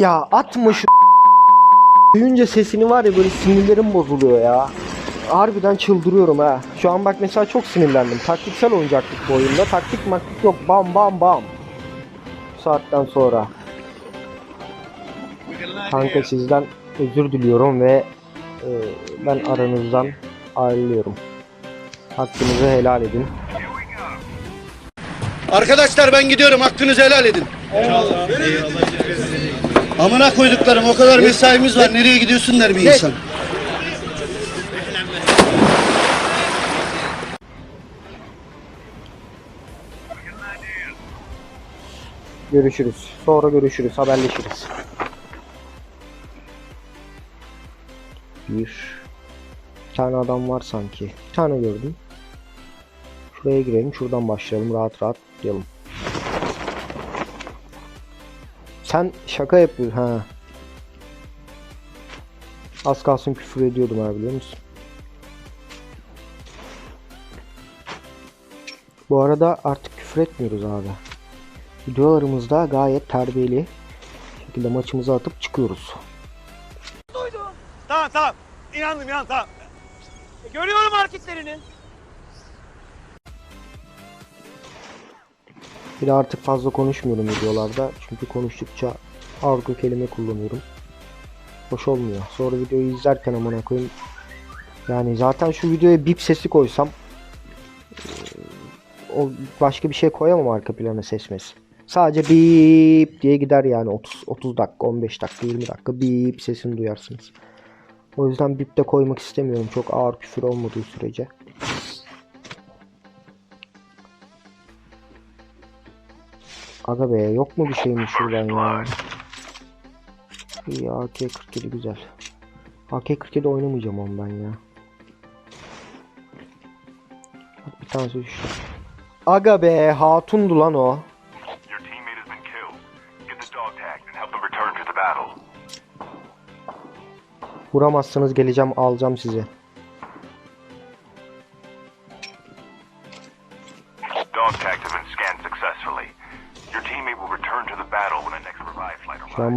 Ya atma şu Duyunca sesini var ya böyle sinirlerim bozuluyor ya. Harbiden çıldırıyorum ha. Şu an bak mesela çok sinirlendim. Taktiksel oynayacaktık bu oyunda. Taktik maktik yok. Bam bam bam. Bu saatten sonra. Kanka sizden özür diliyorum ve e, ben aranızdan ayrılıyorum. Hakkınızı helal edin. Arkadaşlar ben gidiyorum. Hakkınızı helal edin. Amına koyduklarım o kadar mesaimiz var. Nereye gidiyorsun der bir insan. Görüşürüz. Sonra görüşürüz. Haberleşiriz. Bir. Tane adam var sanki. Bir tane gördüm. Şuraya girelim. Şuradan başlayalım. Rahat rahat diyelim. Sen şaka yapıyorsun. Ha. Az kalsın küfür ediyordum ha biliyor musun? Bu arada artık küfür etmiyoruz abi. Videolarımızda gayet terbiyeli şekilde maçımızı atıp çıkıyoruz. Tamam tamam. İnandım inan tamam. E, Görüyorum hareketlerini. Bir de artık fazla konuşmuyorum videolarda. Çünkü konuştukça argo kelime kullanıyorum. Hoş olmuyor. Sonra videoyu izlerken amına koyayım. Yani zaten şu videoya bip sesi koysam eee, o başka bir şey koyamam arka plana sesmesi. Sadece bip diye gider yani 30 30 dakika, 15 dakika, 20 dakika bip sesini duyarsınız. O yüzden bip de koymak istemiyorum çok ağır küfür olmadığı sürece. Aga be yok mu bir şeymiş şuradan ya? İyi AK-47 güzel. AK-47 oynamayacağım onu ben ya. Bak bir tanesi düştü. Aga be hatundu lan o. Your teammate has been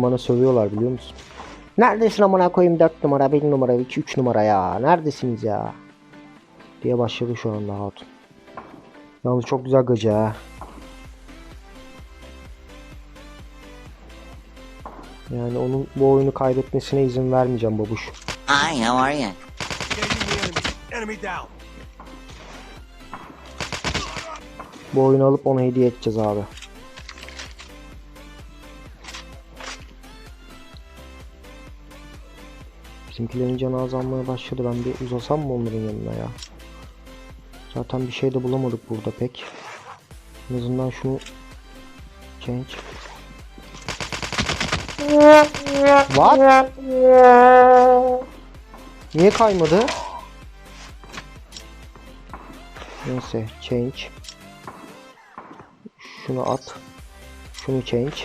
an bana sövüyorlar biliyor musun? Neredesin amına koyayım 4 numara 1 numara 2 3 numara ya. Neredesiniz ya? Diye başladı şu anda hatun. Yalnız çok güzel gacı ha. Yani onun bu oyunu kaybetmesine izin vermeyeceğim babuş. Hi, how are you? Bu oyunu alıp ona hediye edeceğiz abi. Bizimkilerin canı azalmaya başladı. Ben bir uzasam mı onların yanına ya? Zaten bir şey de bulamadık burada pek. En azından şunu change. What? Niye kaymadı? Neyse change. Şunu at. Şunu change.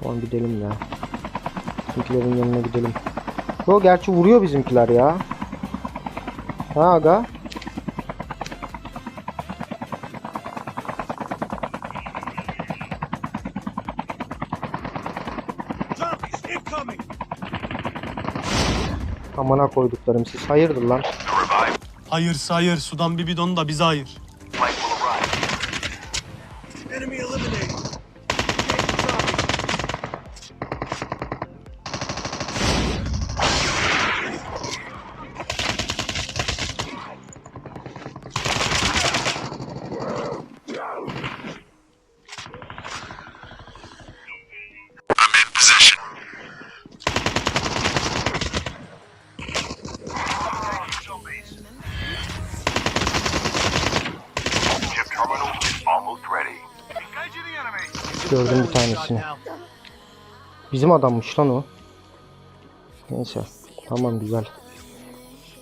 Tamam gidelim ya. Bizimkilerin yanına gidelim. Yo gerçi vuruyor bizimkiler ya. Ha aga. Amana koyduklarım siz hayırdır lan. Hayır hayır sudan bir bidon da bize hayır. Bizim adammış lan o. Neyse. Tamam güzel.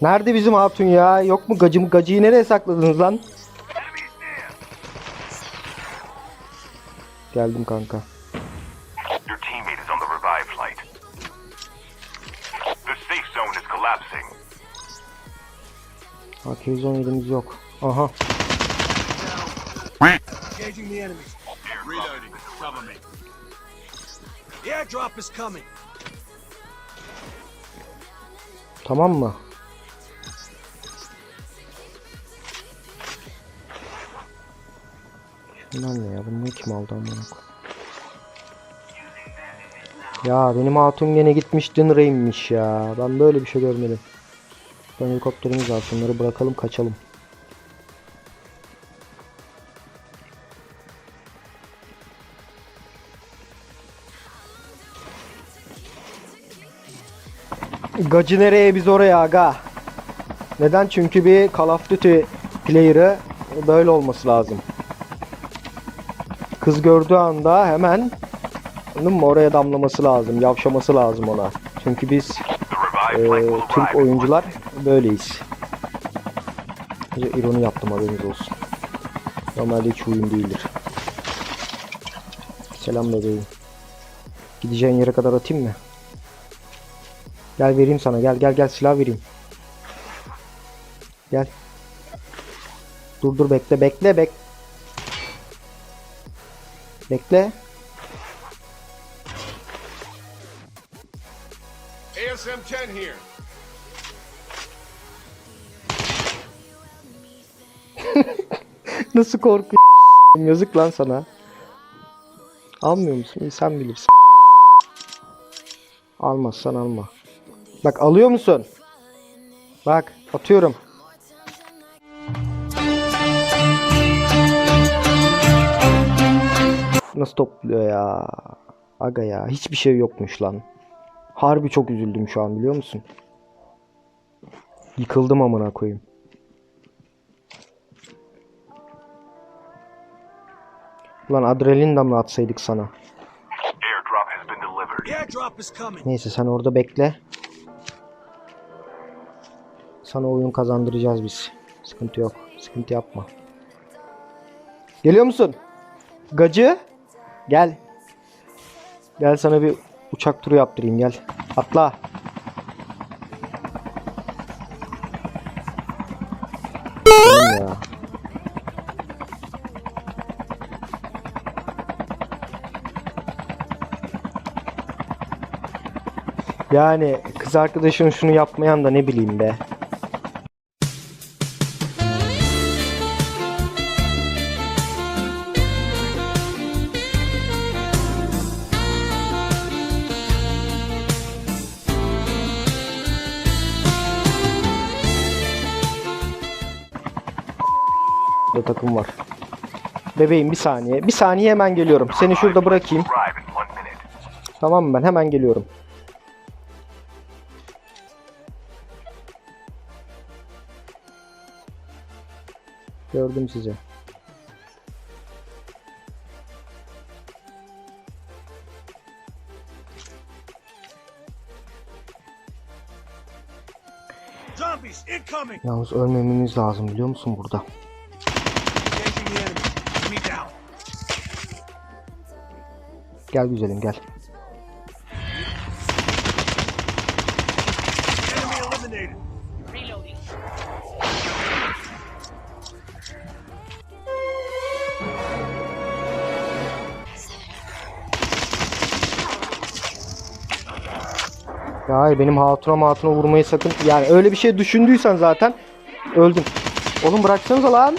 Nerede bizim hatun ya? Yok mu gacım gacıyı nereye sakladınız lan? Geldim kanka. Your teammate is airdrop is coming. Tamam mı? Şunlar ne ya? Bunu kim aldı amına? Ya benim hatun gene gitmiş Dinray'miş ya. Ben böyle bir şey görmedim. Ben helikopterimiz var. Şunları bırakalım kaçalım. Gacı nereye biz oraya aga. Neden? Çünkü bir Call of Duty player'ı böyle olması lazım. Kız gördüğü anda hemen anladın oraya damlaması lazım, yavşaması lazım ona. Çünkü biz e, Türk oyuncular böyleyiz. İroni yaptım haberiniz olsun. Normalde hiç huyum değildir. Selam bebeğim. Gideceğin yere kadar atayım mı? Gel vereyim sana. Gel gel gel silah vereyim. Gel. Dur dur bekle bekle bek. Bekle. ASM 10 here. Nasıl korku Yazık lan sana. Almıyor musun? Sen bilirsin. Almazsan alma. Bak alıyor musun? Bak atıyorum. Nasıl topluyor ya? Aga ya hiçbir şey yokmuş lan. Harbi çok üzüldüm şu an biliyor musun? Yıkıldım amına koyayım. Ulan adrenalin damla atsaydık sana. Neyse sen orada bekle. Sana oyun kazandıracağız biz. Sıkıntı yok. Sıkıntı yapma. Geliyor musun? Gacı. Gel. Gel sana bir uçak turu yaptırayım gel. Atla. Yani kız arkadaşın şunu yapmayan da ne bileyim be. Bebeğim bir saniye. Bir saniye hemen geliyorum. Seni şurada bırakayım. Tamam mı? Ben hemen geliyorum. Gördüm sizi. Yalnız ölmememiz lazım biliyor musun burada? Gel güzelim gel. Ya hayır benim hatuna hatuna vurmayı sakın. Yani öyle bir şey düşündüysen zaten öldün. Oğlum bıraksanıza lan.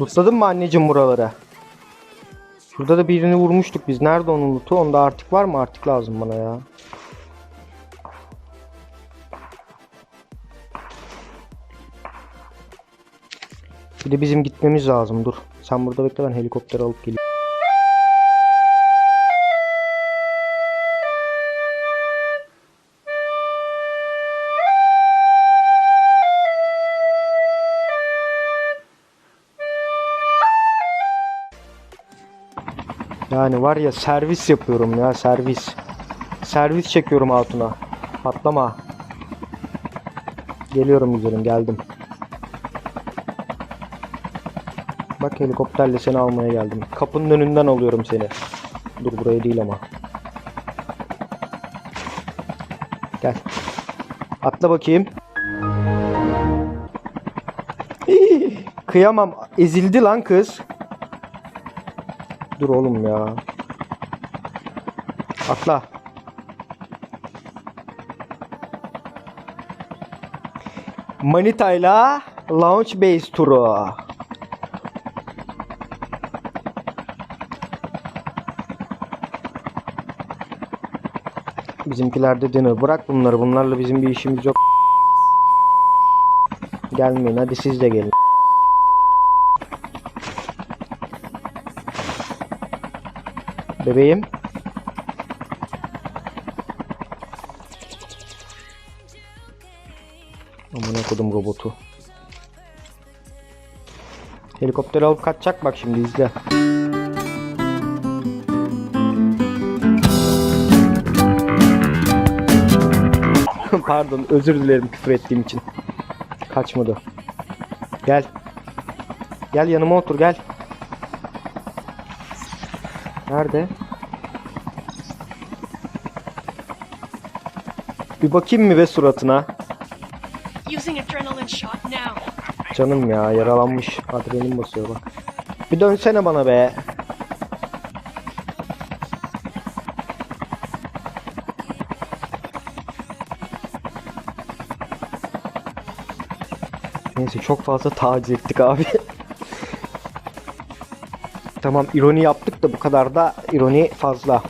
Lootladın mı anneciğim buraları? Şurada da birini vurmuştuk biz. Nerede onun lootu? Onda artık var mı? Artık lazım bana ya. Bir de bizim gitmemiz lazım. Dur. Sen burada bekle ben helikopter alıp geleyim. Yani var ya servis yapıyorum ya servis. Servis çekiyorum hatuna. Patlama. Geliyorum güzelim geldim. Bak helikopterle seni almaya geldim. Kapının önünden alıyorum seni. Dur buraya değil ama. Gel. Atla bakayım. Kıyamam. Ezildi lan kız. Dur oğlum ya. Atla. Manita'yla Launch Base turu. Bizimkiler de dinner. Bırak bunları. Bunlarla bizim bir işimiz yok. Gelmeyin. Hadi siz de gelin. Bebeğim. Amına kodum robotu. Helikopter alıp kaçacak bak şimdi izle. Pardon özür dilerim küfür ettiğim için. Kaçmadı. Gel. Gel yanıma otur gel. Nerede? Bir bakayım mı ve suratına? Canım ya yaralanmış. Adrenalin basıyor bak. Bir dönsene bana be. Neyse çok fazla taciz ettik abi. tamam ironi yaptık da bu kadar da ironi fazla.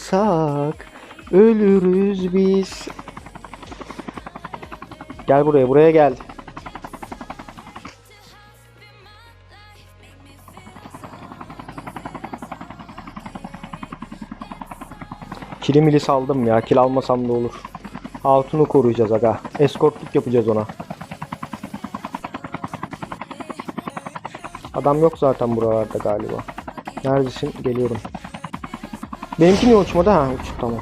Ayrılsak ölürüz biz. Gel buraya, buraya gel. Kilimili saldım ya. Kil almasam da olur. Altını koruyacağız aga. Eskortluk yapacağız ona. Adam yok zaten buralarda galiba. Neredesin? Geliyorum. Benimki niye uçmadı? Ha uçtu tamam.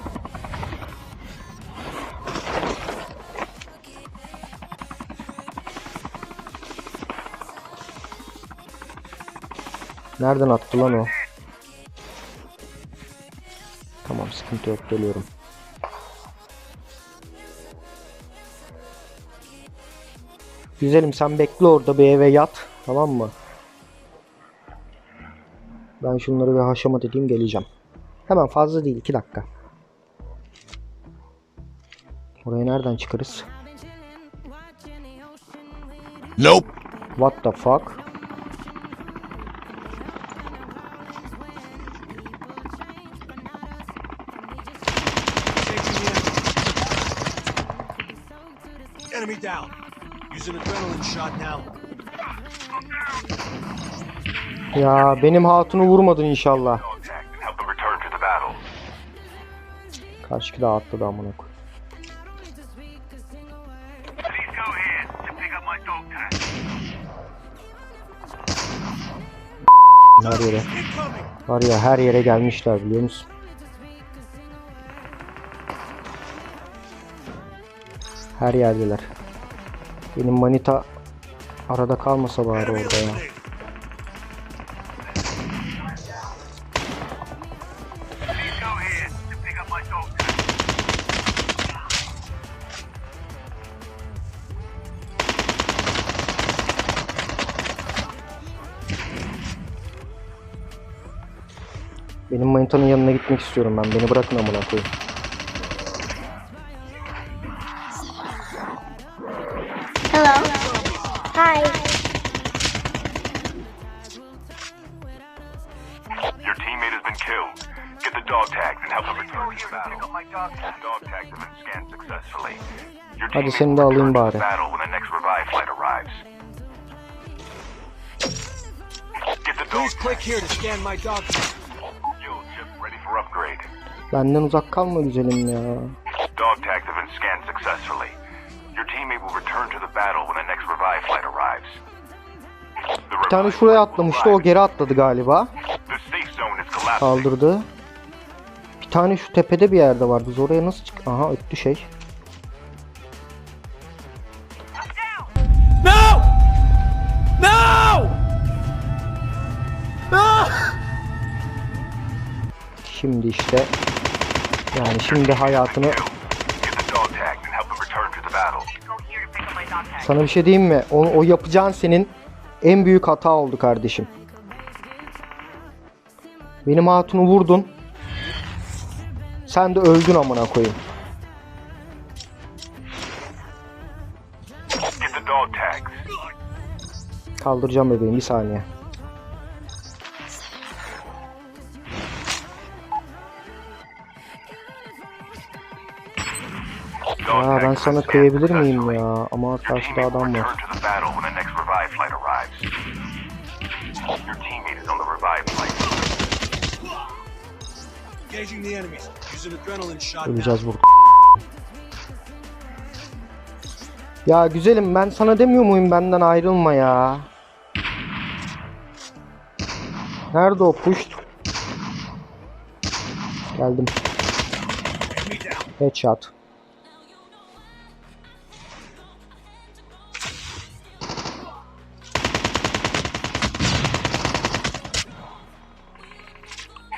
Nereden attı lan o? Tamam sıkıntı yok geliyorum. Güzelim sen bekle orada bir eve yat. Tamam mı? Ben şunları bir haşamat edeyim geleceğim. Hemen fazla değil 2 dakika. Oraya nereden çıkarız? Nope. What the fuck? Enemy down. Using adrenaline shot now. Ya benim hatunu vurmadın inşallah. Karşı da atladı amına koy. Please go ahead to pick up my dog tag. Her yere. Var ya her yere gelmişler biliyor musun? Her yerdeler. Benim manita arada kalmasa bari orada ya. Istiyorum ben. Beni bırakın amına koyayım. Hello. Hi. Your teammate has been killed. Get the dog tags and help them return to the battle. My dog tags. Dog tags have been scanned successfully. Your Hadi teammate seni de will alayım return to bari. battle when the next revive flight arrives. Get the dog Please click here to scan my dog tag. Benden uzak kalma güzelim ya. Dog tags have been scanned successfully. Your teammate will return to the battle when the next revive flight arrives. Bir tane şuraya atlamıştı. O geri atladı galiba. Kaldırdı. Bir tane şu tepede bir yerde var. Biz oraya nasıl çık... Aha öttü şey. No! No! No! Şimdi işte. Yani şimdi hayatını... Sana bir şey diyeyim mi? O, o yapacağın senin en büyük hata oldu kardeşim. Benim hatunu vurdun. Sen de öldün amına koyayım. Kaldıracağım bebeğim bir saniye. Ben sana kıyabilir miyim ya? Ama karşıda adam var. Öleceğiz burada. Ya güzelim ben sana demiyor muyum benden ayrılma ya? Nerede o push? Geldim. Headshot.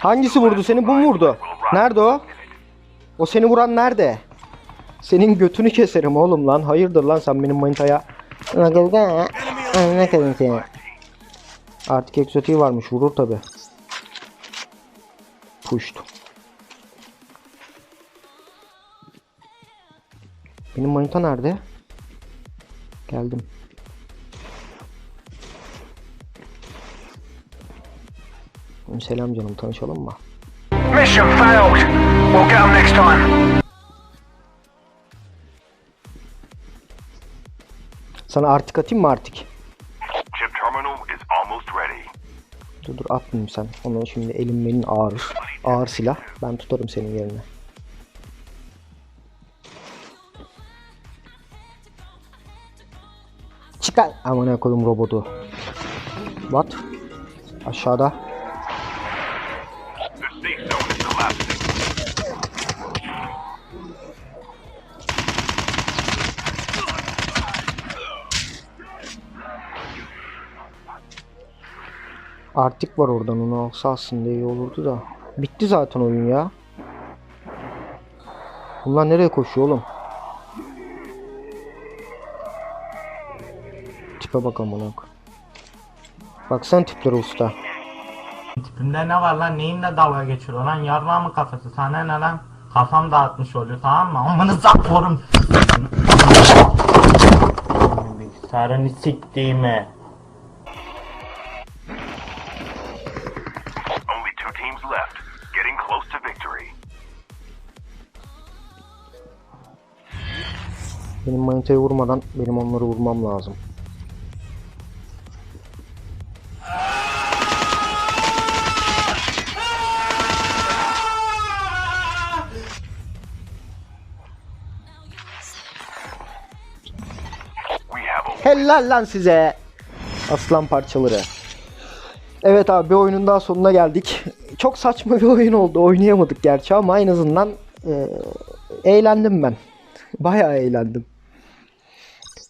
Hangisi vurdu seni? Bu mu vurdu? Nerede o? O seni vuran nerede? Senin götünü keserim oğlum lan. Hayırdır lan sen benim manitaya. Ne kadın seni? Artık egzotiği varmış. Vurur tabi. Pushed. Benim manita nerede? Geldim. Selam canım tanışalım mı? Mission failed. We'll get them next time. Sana artık atayım mı artık? Chip terminal is almost ready. Dur dur atmayayım sen. Onu şimdi elim benim ağır. Ağır silah. Ben tutarım senin yerine. Çıkar. Amına koydum robotu. What? Aşağıda. Artık var oradan onu alsa aslında iyi olurdu da. Bitti zaten oyun ya. Bunlar nereye koşuyor oğlum? Tipe bak amına koy. Baksana tiplere usta. Tipimde ne var lan? Neyinle dalga geçiyor lan? Yarrağı mı kafası? Sana ne lan? Kafam dağıtmış oluyor tamam mı? Amınıza korum. Bilgisayarını siktiğimi. Benim manitayı vurmadan benim onları vurmam lazım. Helal lan size. Aslan parçaları. Evet abi bir oyunun daha sonuna geldik. Çok saçma bir oyun oldu. Oynayamadık gerçi ama en azından e, eğlendim ben. Bayağı eğlendim.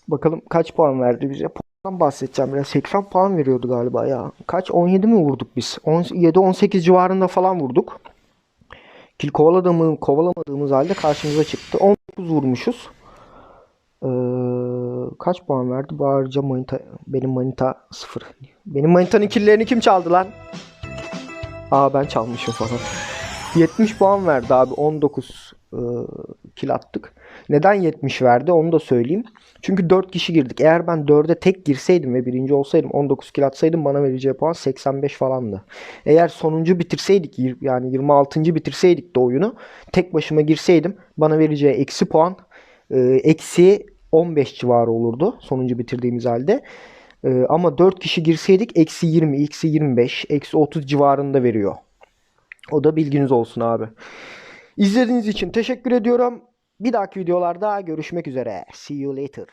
Bakalım kaç puan verdi bize. Puandan bahsedeceğim biraz. 80 puan veriyordu galiba ya. Kaç? 17 mi vurduk biz? 17-18 civarında falan vurduk. Kil kovaladığımız, kovalamadığımız halde karşımıza çıktı. 19 vurmuşuz. Ee, kaç puan verdi? Bu ayrıca manita, benim manita 0. Benim manitanın killerini kim çaldı lan? Aa ben çalmışım falan. 70 puan verdi abi. 19 e, kill attık. Neden 70 verdi onu da söyleyeyim. Çünkü 4 kişi girdik. Eğer ben 4'e tek girseydim ve birinci olsaydım 19 kill atsaydım bana vereceği puan 85 falandı. Eğer sonuncu bitirseydik yani 26. bitirseydik de oyunu tek başıma girseydim bana vereceği eksi puan e, eksi 15 civarı olurdu sonuncu bitirdiğimiz halde. Ee, ama 4 kişi girseydik eksi 20, eksi 25, eksi 30 civarında veriyor. O da bilginiz olsun abi. İzlediğiniz için teşekkür ediyorum. Bir dahaki videolarda görüşmek üzere. See you later.